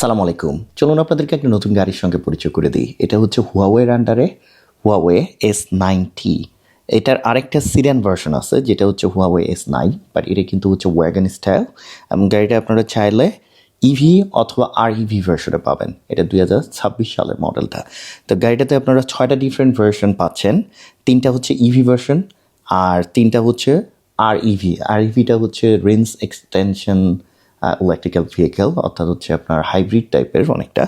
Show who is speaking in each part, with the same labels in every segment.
Speaker 1: আসসালামু আলাইকুম। চলুন আপনাদেরকে একটা নতুন গাড়ির সঙ্গে পরিচয় করে দিই। এটা হচ্ছে হুয়াওয়ের আন্ডারে হুয়াওয়ে এস নাইন টি এটার আরেকটা সিরিয়ান ভার্সন আছে, যেটা হচ্ছে হুয়াওয়ে এস নাইন বাট এটা কিন্তু হচ্ছে ওয়াগন স্টাইল এবং গাড়িটা আপনারা চাইলে ইভি অথবা আর ইভি ভার্সনে পাবেন। এটা দুই হাজার ছাব্বিশ সালের মডেলটা তো গাড়িটাতে আপনারা ছয়টা ডিফারেন্ট ভার্সন পাচ্ছেন। তিনটা হচ্ছে ইভি ভার্সন আর তিনটা হচ্ছে আর ইভি আর ইভিটা হচ্ছে রেঞ্জ এক্সটেনশন ইলেকট্রিক্যাল ভেহিকেল অর্থাৎ হচ্ছে আপনার হাইব্রিড টাইপের অনেকটা।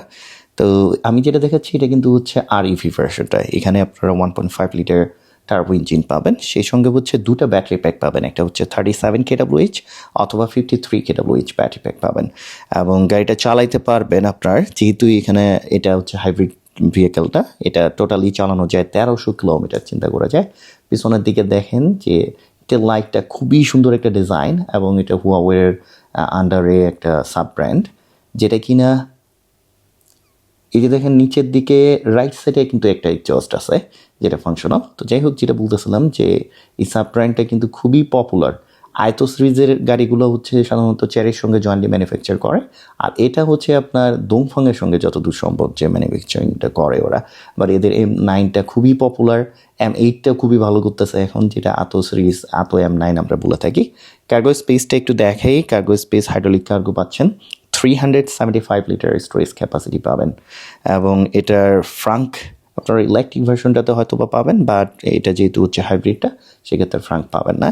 Speaker 1: তো আমি যেটা দেখাচ্ছি, এটা কিন্তু হচ্ছে আর ইভি ভার্সনটা এখানে আপনারা one point five litre turbo engine পাবেন। সেই সঙ্গে হচ্ছে দুটো ব্যাটারি প্যাক পাবেন। একটা হচ্ছে থার্টি সেভেন কেডাব্লিউএইচ অথবা ফিফটি থ্রি কেডাব্লিউএইচ ব্যাটারি প্যাক পাবেন। এবং গাড়িটা চালাইতে পারবেন আপনার, যেহেতু এখানে এটা হচ্ছে হাইব্রিড ভেহিকেলটা এটা টোটালি চালানো যায় তেরোশো কিলোমিটার, চিন্তা করা যায়। পিছনের দিকে দেখেন যে এটা লাইটটা খুবই সুন্দর একটা ডিজাইন এবং এটা হুয়াওয়ের আন্ডারে একটা সাব ব্র্যান্ড যেটা কিনা এই যে দেখেন নিচের দিকে রাইট সাইডে কিন্তু একটা এক্সস্ট আছে, যেটা ফাংশনাল তো যাই হোক, যেটা বলতেছিলাম যে এই সাব ব্র্যান্ডটা কিন্তু খুবই পপুলার আয়তো সিরিজের গাড়িগুলো হচ্ছে সাধারণত চেয়ারের সঙ্গে জয়েন্টলি ম্যানুফ্যাকচার করে। আর এটা হচ্ছে আপনার দোংফাংয়ের সঙ্গে যতদূর সম্ভব যে ম্যানুফ্যাকচারিংটা করে ওরা। বাট এদের এম নাইনটা খুবই পপুলার এম এইটটা খুবই ভালো করতেছে এখন, যেটা Aito series Aito M nine আমরা বলে থাকি। কার্গো স্পেসটা একটু দেখাই। কার্গো স্পেস হাইড্রোলিক কার্গো পাচ্ছেন। Three hundred seventy five litre storage capacity পাবেন। এবং এটার ফ্রাঙ্ক আপনার ইলেকট্রিক ভার্সনটাতে হয়তো বা পাবেন বাট এটা যেহেতু হচ্ছে হাইব্রিডটা সেক্ষেত্রে ফ্রাঙ্ক পাবেন না।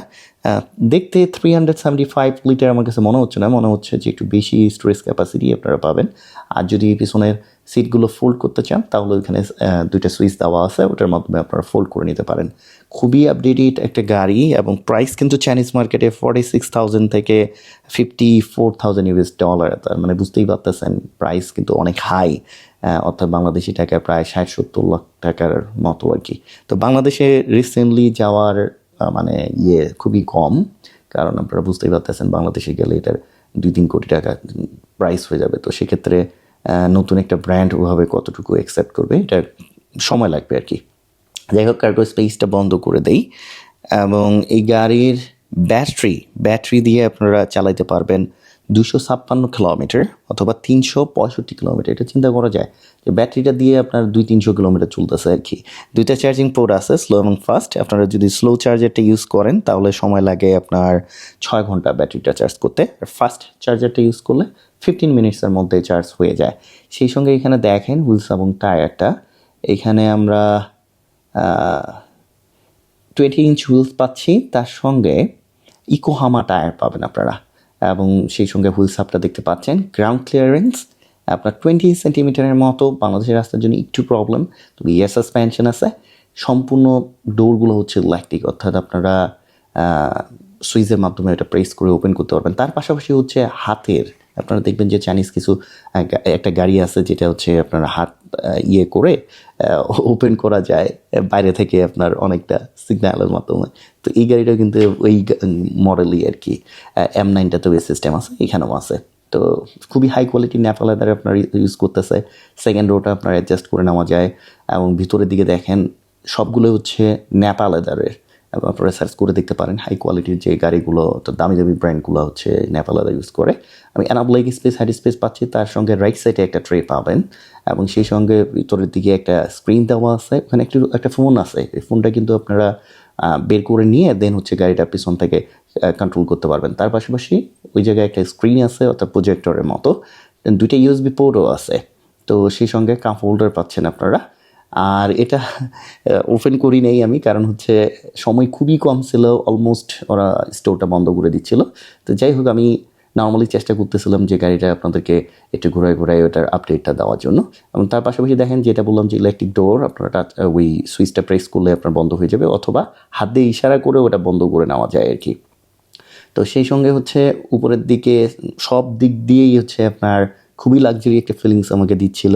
Speaker 1: দেখতে three hundred seventy five litre আমার কাছে মনে হচ্ছে না, মনে হচ্ছে যে একটু বেশি স্টোরেজ ক্যাপাসিটি আপনারা পাবেন। আর যদি পিছনের সিটগুলো ফোল্ড করতে চান, তাহলে ওইখানে দুইটা সুইচ দেওয়া আছে, ওটার মাধ্যমে আপনারা ফোল্ড করে নিতে পারেন। খুবই আপডেটেড একটা গাড়ি এবং প্রাইস কিন্তু চাইনিজ মার্কেটে ফর্টি সিক্স থাউজেন্ড থেকে fifty four thousand US dollar তার মানে বুঝতেই পারতেছেন প্রাইস কিন্তু অনেক হাই অর্থাৎ বাংলাদেশি টাকায় প্রায় ষাট সত্তর লাখ টাকার মতো আর কি। তো বাংলাদেশে রিসেন্টলি যাওয়ার মানে ইয়ে খুবই কম, কারণ আপনারা বুঝতেই পারতেছেন বাংলাদেশে গেলে এটার দুই তিন কোটি টাকা প্রাইস হয়ে যাবে। তো সেক্ষেত্রে নতুন একটা ব্র্যান্ড ওভাবে কতটুকু অ্যাকসেপ্ট করবে, এটা সময় লাগবে আর কি। যাই হোক কার্গো স্পেসটা বন্ধ করে দেই। এবং এই গাড়ির ব্যাটারি ব্যাটারি দিয়ে আপনারা চালাইতে পারবেন দুশো ছাপ্পান্ন কিলোমিটার অথবা তিনশো পঁয়ষট্টি কিলোমিটার এটা চিন্তা করা যায় যে ব্যাটারিটা দিয়ে আপনার দুই তিনশো কিলোমিটার চলতেছে আর কি। দুইটা চার্জিং পোর্ট আছে স্লো এবং ফাস্ট আপনারা যদি স্লো চার্জারটা ইউজ করেন, তাহলে সময় লাগে আপনার ছয় ঘণ্টা ব্যাটারিটা চার্জ করতে। আর ফাস্ট চার্জারটা ইউজ করলে ফিফটিন মিনিটসের মধ্যে চার্জ হয়ে যায়। সেই সঙ্গে এখানে দেখেন হুইলস এবং টায়ারটা এখানে আমরা টোয়েন্টি ইঞ্চ হুইলস পাচ্ছি। তার সঙ্গে ইকোহামা টায়ার পাবেন আপনারা। এবং সেই সঙ্গে হুইলস আপটা দেখতে পাচ্ছেন। গ্রাউন্ড ক্লিয়ারেন্স আপনার টোয়েন্টি সেন্টিমিটারের মতো। বাংলাদেশের রাস্তার জন্য একটু প্রবলেম তবে ইয়ে সাসপেনশন আছে। সম্পূর্ণ ডোরগুলো হচ্ছে ইলেকট্রিক অর্থাৎ আপনারা সুইচের মাধ্যমে এটা প্রেস করে ওপেন করতে পারবেন। তার পাশাপাশি হচ্ছে হাতের আপনারা দেখবেন যে চাইনিজ কিছু একটা গাড়ি আছে যেটা হচ্ছে আপনার হাত ইয়ে করে ওপেন করা যায় বাইরে থেকে আপনার অনেকটা সিগন্যালের মাধ্যমে। তো এই গাড়িটা কিন্তু ওই মডেলই আর কি। এম নাইনটাতেও এই সিস্টেম আছে, এখানেও আছে। তো খুবই হাই কোয়ালিটি ন্যাপা লেদার আপনার ইউজ করতেছে। সেকেন্ড রোটা আপনার অ্যাডজাস্ট করে নেওয়া যায় এবং ভিতরের দিকে দেখেন সবগুলো হচ্ছে ন্যাপা এবং আপনারা সার্চ করে দেখতে পারেন হাই কোয়ালিটির যে গাড়িগুলো, তো দামি দামি ব্র্যান্ডগুলো হচ্ছে নেপাল লেদার ইউজ করে। আমি enough leg space head space পাচ্ছি, তার সঙ্গে রাইট সাইডে একটা ট্রে পাবেন এবং সেই সঙ্গে ভিতরের দিকে একটা স্ক্রিন দেওয়া আছে, ওখানে একটু একটা ফোন আছে। এই ফোনটা কিন্তু আপনারা বের করে নিয়ে দেন হচ্ছে গাড়িটা পিছন থেকে কন্ট্রোল করতে পারবেন। তার পাশাপাশি ওই জায়গায় একটা স্ক্রিন আছে, অর্থাৎ প্রজেক্টরের মতো। দুইটা ইউএসবি পোর্টও আছে। তো সেই সঙ্গে কাপ হোল্ডার পাচ্ছেন আপনারা। আর এটা ওপেন করি নেই আমি, কারণ হচ্ছে সময় খুবই কম ছিল অলমোস্ট ওরা স্টোরটা বন্ধ করে দিচ্ছিল। তো যাই হোক, আমি নর্মালি চেষ্টা করতেছিলাম যে গাড়িটা আপনাদেরকে একটু ঘোরায় ঘোরায় ওটার আপডেটটা দেওয়ার জন্য। এবং তার পাশাপাশি দেখেন যেটা বললাম যে ইলেকট্রিক ডোর আপনারা ওই সুইচটা প্রেস করলে আপনার বন্ধ হয়ে যাবে, অথবা হাত দিয়ে ইশারা করে ওটা বন্ধ করে নেওয়া যায় আর কি। তো সেই সঙ্গে হচ্ছে উপরের দিকে সব দিক দিয়েই হচ্ছে আপনার খুবই লাক্সারি একটা ফিলিংস আমাকে দিচ্ছিল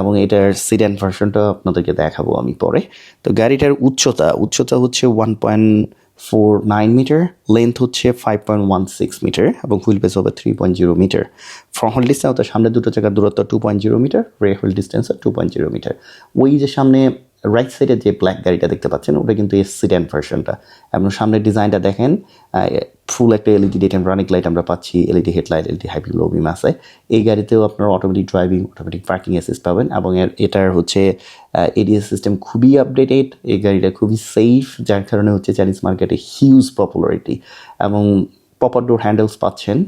Speaker 1: এবং এটার সিডান ভার্সনটা আপনাদেরকে দেখাবো আমি পরে। তো গাড়িটার উচ্চতা উচ্চতা হচ্ছে one point four nine metre length হচ্ছে five point one six metre এবং হুইল বেস হবে three point zero metre front whole distance অর্থাৎ সামনে দুটো জায়গার দূরত্ব two point zero metre rear whole distance two point zero metre ওই যে সামনে রাইট সাইডে যে ব্ল্যাক গাড়িটা দেখতে পাচ্ছেন, ওটা কিন্তু এর সিডেন ভার্সনটা এবং সামনের ডিজাইনটা দেখেন ফুল একটা এলইডি ডেট রানিক লাইট আমরা পাচ্ছি LED headlight LED high low beam আছে। এই গাড়িতেও আপনার automatic driving automatic parking assist পাবেন এবং এর, এটার হচ্ছে এডিএস সিস্টেম খুবই আপডেটেড এই গাড়িটা খুবই সেফ যার কারণে হচ্ছে চাইনিজ মার্কেটে হিউজ পপুলারিটি এবং পপার ডোর হ্যান্ডেলস পাচ্ছেন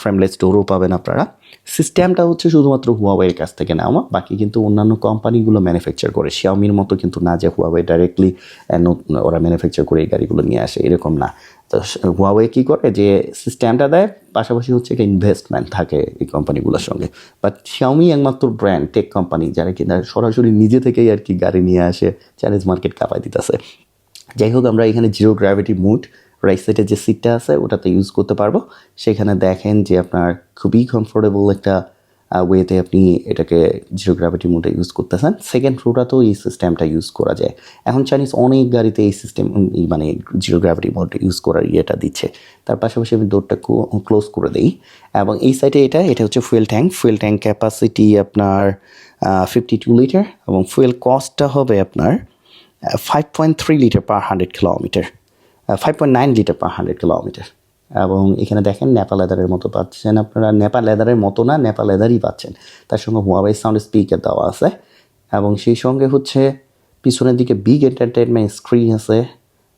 Speaker 1: ফ্রেমলেস ডোরও পাবেন আপনারা। সিস্টেমটা হচ্ছে শুধুমাত্র হুয়াওয়ের কাছ থেকে নেওয়া, বাকি কিন্তু অন্যান্য কোম্পানিগুলো ম্যানুফ্যাকচার করে। শিয়ামির মতো কিন্তু না যে হুয়াওয়ে ডাইরেক্টলি ওরা ম্যানুফ্যাকচার করে এই গাড়িগুলো নিয়ে আসে, এরকম না। তো হুয়াওয়ে কী করে? যে সিস্টেমটা দেয়, পাশাপাশি হচ্ছে একটা ইনভেস্টমেন্ট থাকে এই কোম্পানিগুলোর সঙ্গে। বাট শিয়ামি একমাত্র ব্র্যান্ড টেক কোম্পানি যারা কিনা সরাসরি নিজে থেকেই আর কি গাড়ি নিয়ে আসে চাইনিজ মার্কেট কাঁপাই দিতেছে। যাই হোক, আমরা এখানে জিরো গ্র্যাভিটি মুড রাইট সাইডে যে সিটটা আছে, ওটাতে ইউজ করতে পারব। সেখানে দেখেন যে আপনার খুবই কমফোর্টেবল একটা ওয়েতে আপনি এটাকে জিরো গ্র্যাভিটি মোডে ইউজ করতেছেন। সেকেন্ড রোটাতেও এই সিস্টেমটা ইউজ করা যায়। এখন চাইনিজ অনেক গাড়িতে এই সিস্টেম মানে জিরো গ্র্যাভিটি মোড ইউজ করার ইয়েটা দিচ্ছে। তার পাশাপাশি আমি ডোরটা ক্লোজ করে দিই। এবং এই সাইডে এটা এটা হচ্ছে fuel tank fuel tank capacity আপনার ফিফটি টু লিটার এবং ফুয়েল কস্টটা হবে আপনার five point three litre per hundred kilometre five point nine litre per hundred kilometre এবং এখানে দেখেন নেপাল লেদারের মতো পাচ্ছেন আপনারা। নেপাল লেদারের মতো না, নেপাল লেদারই পাচ্ছেন। তার সঙ্গে হুয়াওয়াই সাউন্ড স্পিকার দেওয়া আছে। এবং সেই সঙ্গে হচ্ছে পিছনের দিকে বিগ এন্টারটেনমেন্ট স্ক্রিন আছে।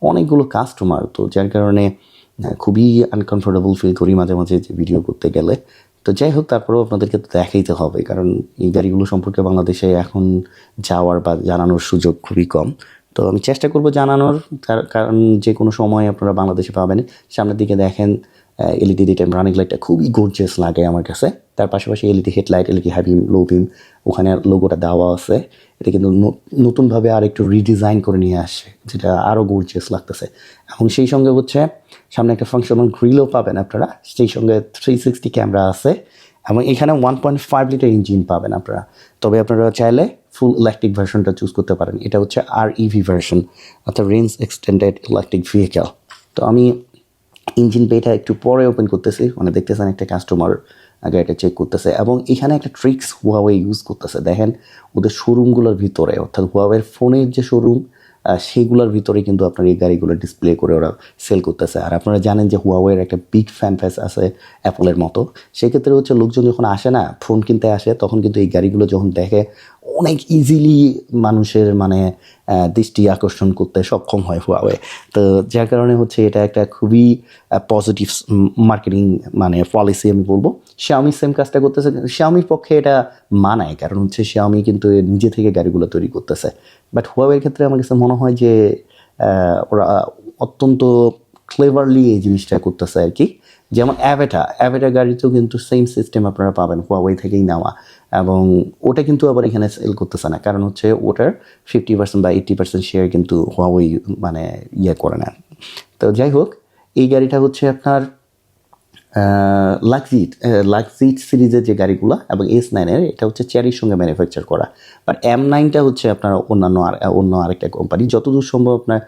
Speaker 1: অনেকগুলো কাস্টমার তো, যার কারণে খুবই আনকমফোর্টেবল ফিল করি মাঝে মাঝে যে ভিডিও করতে গেলে। তো যাই হোক, তারপরেও আপনাদেরকে তো দেখাইতে হবে, কারণ এই গাড়িগুলো সম্পর্কে বাংলাদেশে এখন যাওয়ার বা জানানোর সুযোগ খুবই কম। তো আমি চেষ্টা করব জানানোর কারণ যে কোনো সময় আপনারা বাংলাদেশে পাবেন। সামনের দিকে দেখেন এলইডি ডিটেম রানিং লাইটটা খুবই গর্জিয়াস লাগে আমার কাছে। তার পাশাপাশি LED headlight LED high beam low beam ওখানে লোগোটা দেওয়া আছে। এটা কিন্তু নতুনভাবে আর একটু রিডিজাইন করে নিয়ে আসে, যেটা আরও গর্জিয়াস লাগতেছে। এবং সেই সঙ্গে হচ্ছে, সামনে একটা ফাংশনাল গ্রিলও পাবেন আপনারা। সেই সঙ্গে থ্রি সিক্সটি ক্যামেরা আছে। এবং এখানে one point five litre engine পাবেন আপনারা। তবে আপনারা চাইলে ফুল ইলেকট্রিক ভার্সনটা চুজ করতে পারেন। এটা হচ্ছে আর ইভি ভার্সন অর্থাৎ রেঞ্জ এক্সটেন্ডেড ইলেকট্রিক ভেহিকেল তো আমি ইঞ্জিন পেটা একটু পরে ওপেন করতেছি। মানে দেখতেছেন একটা কাস্টমার আগে এটা চেক করতেছে। এবং এখানে একটা ট্রিক্স হুয়াওয়ে ইউজ করতেছে। দেখেন, ওদের শোরুমগুলোর ভিতরে, অর্থাৎ হুয়াওয়ের ফোনের যে শোরুম সেইগুলোর ভিতরে কিন্তু আপনার এই গাড়িগুলো ডিসপ্লে করে ওরা সেল করতেছে। আর আপনারা জানেন যে হুয়াওয়ের একটা বিগ ফ্যান ফ্যাস আছে অ্যাপলের মতো। সেক্ষেত্রে হচ্ছে লোকজন যখন আসে না ফোন কিনতে আসে, তখন কিন্তু এই গাড়িগুলো যখন দেখে অনেক ইজিলি মানুষের মানে দৃষ্টি আকর্ষণ করতে সক্ষম হয় হুয়াওয়ে তো যার কারণে হচ্ছে এটা একটা খুবই পজিটিভ মার্কেটিং মানে পলিসি আমি বলব। শ্যাওমি সেম কাজটা করতেছে শ্যাওমির পক্ষে এটা মানায়, কারণ হচ্ছে শ্যাওমি কিন্তু নিজে থেকে গাড়িগুলো তৈরি করতেছে। বাট হুয়াওয়ের ক্ষেত্রে আমার কাছে মনে হয় যে ওরা অত্যন্ত ক্লেভারলি এই জিনিসটা করতেছে আর কি। যেমন অ্যাভেটা অ্যাভেটা গাড়িতেও কিন্তু সেম সিস্টেম আপনারা পাবেন হুয়াওয়ে থেকেই নেওয়া। এবং ওটা কিন্তু আবার এখানে সেল করতেছে না। কারণ হচ্ছে ওটার ফিফটি পার্সেন্ট বা এইট্টি পার্সেন্ট শেয়ার কিন্তু হুয়াওয়ে মানে ইয়ে করে না। তো যাই হোক, এই গাড়িটা হচ্ছে আপনার লাক্সিট লাক্সিট সিরিজের যে গাড়িগুলো এবং এস নাইনের এটা হচ্ছে চেয়ারির সঙ্গে ম্যানুফ্যাকচার করা। বাট এম নাইনটা হচ্ছে আপনার অন্যান্য আর, অন্য আরেকটা কোম্পানি যতদূর সম্ভব আপনার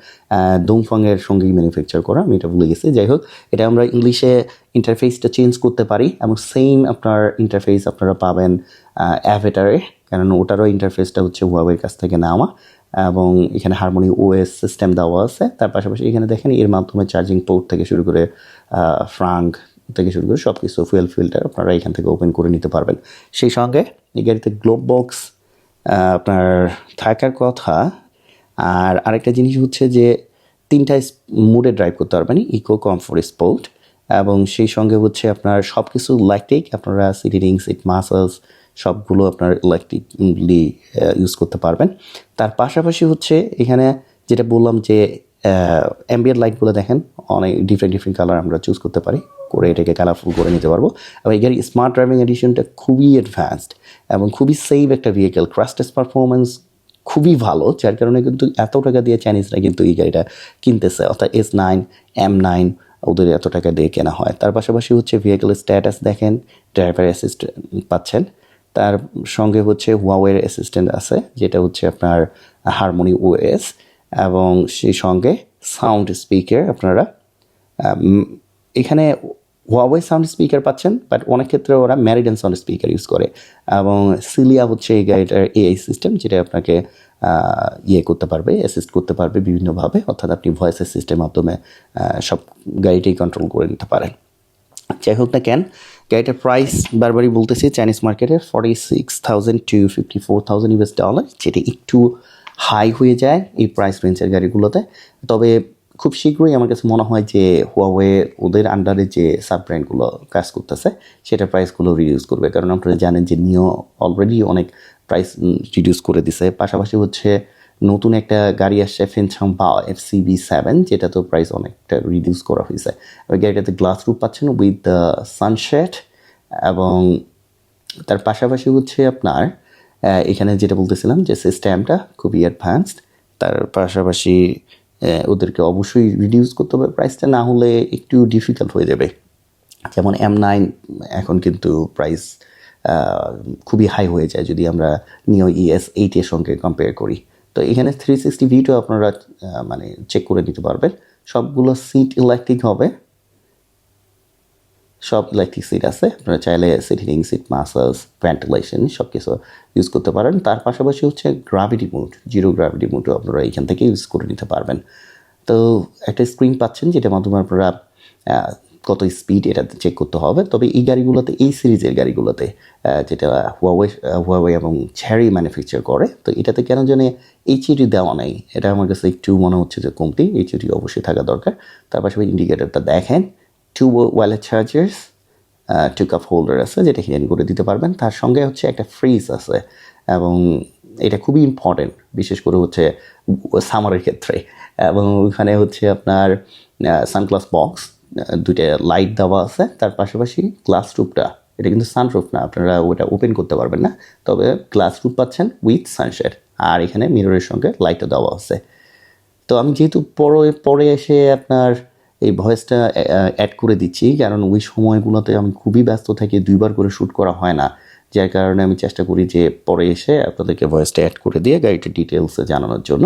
Speaker 1: দোংফংয়ের সঙ্গেই ম্যানুফ্যাকচার করা, আমি এটা ভুলে গেছি। যাই হোক, এটা আমরা ইংলিশে ইন্টারফেসটা চেঞ্জ করতে পারি এবং সেম আপনার ইন্টারফেস আপনারা পাবেন অ্যাভেটারে কারণ ওটারও ইন্টারফেসটা হচ্ছে হুয়াওয়ের কাছ থেকে নেওয়া এবং এখানে হারমোনি ওএস সিস্টেম দেওয়া আছে। তার পাশাপাশি এখানে দেখেন এর মাধ্যমে চার্জিং পোর্ট থেকে শুরু করে ফ্রাঙ্ক থেকে শুরু করে সব কিছু ফুয়েল ফিল্টার আপনারা এখান থেকে ওপেন করে নিতে পারবেন। সেই সঙ্গে এই গাড়িতে গ্লোব বক্স আপনার থাকার কথা, আর আরেকটা জিনিস হচ্ছে যে তিনটা মুডে ড্রাইভ করতে পারবেন ইকো কমফোর্ট স্পোর্ট এবং সেই সঙ্গে হচ্ছে আপনার সব কিছু ইলেকট্রিক আপনারা সিটি সিট মাসেলস সবগুলো আপনার ইলেকট্রিকলি ইউজ করতে পারবেন। তার পাশাপাশি হচ্ছে এখানে যেটা বললাম যে অ্যাম্বিয়ার লাইটগুলো দেখেন অনেক ডিফারেন্ট ডিফারেন্ট কালার আমরা চুজ করতে পারি, করে এটাকে কালারফুল করে নিতে পারব। এবং এই স্মার্ট ড্রাইভিং এডিশনটা খুবই অ্যাডভান্সড এবং খুবই সেফ একটা ভেহিকেল ক্রাস্টেস পারফরমেন্স খুবই ভালো, যার কারণে কিন্তু এত টাকা দিয়ে চাইনিজরা কিন্তু এই গাড়িটা কিনতেছে। অর্থাৎ এস নাইন এম নাইন ওদের এত টাকা দিয়ে কেনা হয়। তার পাশাপাশি হচ্ছে ভেহিকেলের স্ট্যাটাস দেখেন ড্রাইভার অ্যাসিস্ট্যান্ট পাচ্ছেন। তার সঙ্গে হচ্ছে হুয়াওয়ের অ্যাসিস্ট্যান্ট আছে, যেটা হচ্ছে আপনার হারমোনি ওএস এবং সেই সঙ্গে সাউন্ড স্পিকার আপনারা এখানে ওয়াওয়ে সাউন্ড স্পিকার পাচ্ছেন বাট অনেক ক্ষেত্রে ওরা ম্যারিডেন সাউন্ড স্পিকার ইউজ করে। এবং সিলিয়া হচ্ছে এই গাড়িটার এআই সিস্টেম যেটা আপনাকে ইয়ে করতে পারবে অ্যাসিস্ট করতে পারবে বিভিন্নভাবে, অর্থাৎ আপনি ভয়েস অ্যাসিস্টের মাধ্যমে সব গাড়িটাই কন্ট্রোল করে নিতে পারেন। যাই হোক না কেন, গাড়িটার প্রাইস বারবারই বলতেছি চাইনিজ মার্কেটে forty six thousand to fifty four thousand US dollar যেটা একটু হাই হয়ে যায় এই প্রাইস রেঞ্জের গাড়িগুলোতে। তবে খুব শীঘ্রই আমার কাছে মনে হয় যে হুয়াওয়ে ওদের আন্ডারে যে সাব ব্র্যান্ডগুলো কাজ করতেছে, সেটা প্রাইসগুলো রিডিউস করবে। কারণ আপনারা জানেন যে নিও অলরেডি অনেক প্রাইস রিডিউস করে দিছে। পাশাপাশি হচ্ছে নতুন একটা গাড়ি আসছে ফেনছাং বা এফ সি বি সেভেন যেটা তো প্রাইস অনেকটা রিডিউস করা হয়েছে। ওই গাড়িটাতে গ্লাস রুপ পাচ্ছেন উইথ দ্য সানশেড এবং তার পাশাপাশি হচ্ছে আপনার এখানে যেটা বলতেছিলাম যে সিস্টেমটা খুবই অ্যাডভান্সড তার পাশাপাশি ওদেরকে অবশ্যই রিডিউস করতে হবে। প্রাইসটা না হলে একটু ডিফিকাল্ট হয়ে যাবে। যেমন এম নাইন এখন কিন্তু প্রাইস খুবই হাই হয়ে যায় যদি আমরা নিও ইএস এইটের সঙ্গে কম্পেয়ার করি। তো এখানে থ্রি সিক্সটি ভিটাও আপনারা মানে চেক করে নিতে পারবেন। সবগুলো সিট ইলেকট্রিক হবে। সব ইলেকট্রিক সিট আছে। আপনারা চাইলে seat heating seat massage ventilation সব কিছু ইউজ করতে পারেন। তার পাশাপাশি হচ্ছে গ্রাভিটি মুড জিরো গ্রাভিটি মুডও আপনারা এখান থেকে ইউজ করে নিতে পারবেন। তো একটা স্ক্রিন পাচ্ছেন যেটার মাধ্যমে আপনারা কত স্পিড এটা চেক করতে হবে। তবে এই গাড়িগুলোতে, এই সিরিজের গাড়িগুলোতে যেটা হুয়াওয়ে হুয়াওয়ে এবং ছেড়ি ম্যানুফ্যাকচার করে, তো এটাতে কেন জানে এইচইডি দেওয়া নেই। এটা আমার কাছে একটু মনে হচ্ছে যে কমতি এইচইডি অবশ্যই থাকা দরকার। তার পাশাপাশি ইন্ডিকেটারটা দেখেন। Two wireless chargers two cup holder আছে, যেটা হিডেন করে দিতে পারবেন। তার সঙ্গে হচ্ছে একটা ফ্রিজ আছে এবং এটা খুবই ইম্পর্টেন্ট বিশেষ করে হচ্ছে সামারের ক্ষেত্রে। এবং ওখানে হচ্ছে আপনার সানগ্লাস বক্স দুইটা লাইট দেওয়া আছে। তার পাশাপাশি গ্লাস রুপটা এটা কিন্তু সানরুফ না, আপনারা ওটা ওপেন করতে পারবেন না। তবে গ্লাস রুপ পাচ্ছেন উইথ সানশেড আর এখানে মিররের সঙ্গে লাইটও দেওয়া আছে। তো আমি যেহেতু পরে পরে এসে আপনার এই ভয়েসটা অ্যাড করে দিচ্ছি। কারণ ওই সময়গুলোতে আমি খুবই ব্যস্ত থাকি, দুইবার করে শ্যুট করা হয় না। যার কারণে আমি চেষ্টা করি যে পরে এসে আপনাদেরকে ভয়েসটা অ্যাড করে দিয়ে গাড়িটার ডিটেলসে জানানোর জন্য।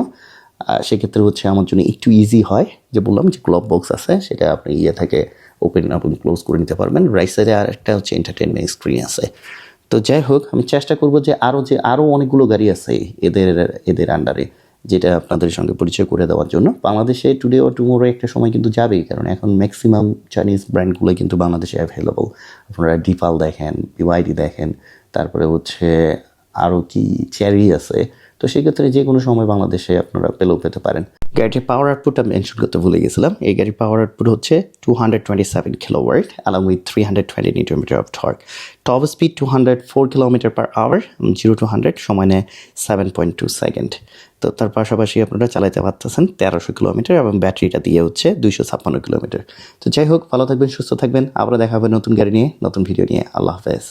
Speaker 1: সেক্ষেত্রে হচ্ছে আমার জন্য একটু ইজি হয়। যে বললাম যে গ্লোভ বক্স আছে, সেটা আপনি ইয়ে থেকে ওপেন আপনি ক্লোজ করে নিতে পারবেন। রাইট সাইডে আর একটা হচ্ছে এন্টারটেনমেন্ট স্ক্রিন আছে। তো যাই হোক, আমি চেষ্টা করব যে আরও যে আরও অনেকগুলো গাড়ি আছে এদের এদের আন্ডারে যেটা আপনাদের সঙ্গে পরিচয় করে দেওয়ার জন্য। বাংলাদেশে টুডে ও টুমোরো একটা সময় কিন্তু যাবেই, কারণ এখন ম্যাক্সিমাম চাইনিজ ব্র্যান্ডগুলো কিন্তু বাংলাদেশে অ্যাভেলেবল আপনারা ডিপাল দেখেন বিওয়াইডি দেখেন, তারপরে হচ্ছে আরও কি চেরি আছে তো সেক্ষেত্রে যে কোনো সময় বাংলাদেশে আপনারা পেলেও পেতে পারেন। গাড়িটির পাওয়ার আউটপুট আমি মেনশন করতে ভুলে গেছিলাম। এই গাড়ির পাওয়ার আউটপুট হচ্ছে two hundred twenty seven kilowatt along with three hundred twenty newton metre of torque top speed two hundred four kilometre per hour zero to hundred সময় নেয় সেভেন পয়েন্ট টু সেকেন্ড তো তার পাশাপাশি আপনারা চালাতে পারতেছেন তেরোশো কিলোমিটার এবং ব্যাটারিটা দিয়ে হচ্ছে দুইশো ছাপ্পান্ন কিলোমিটার তো যাই হোক, ভালো থাকবেন, সুস্থ থাকবেন। আবার দেখা হবে নতুন গাড়ি নিয়ে, নতুন ভিডিও নিয়ে। আল্লাহ হাফেজ।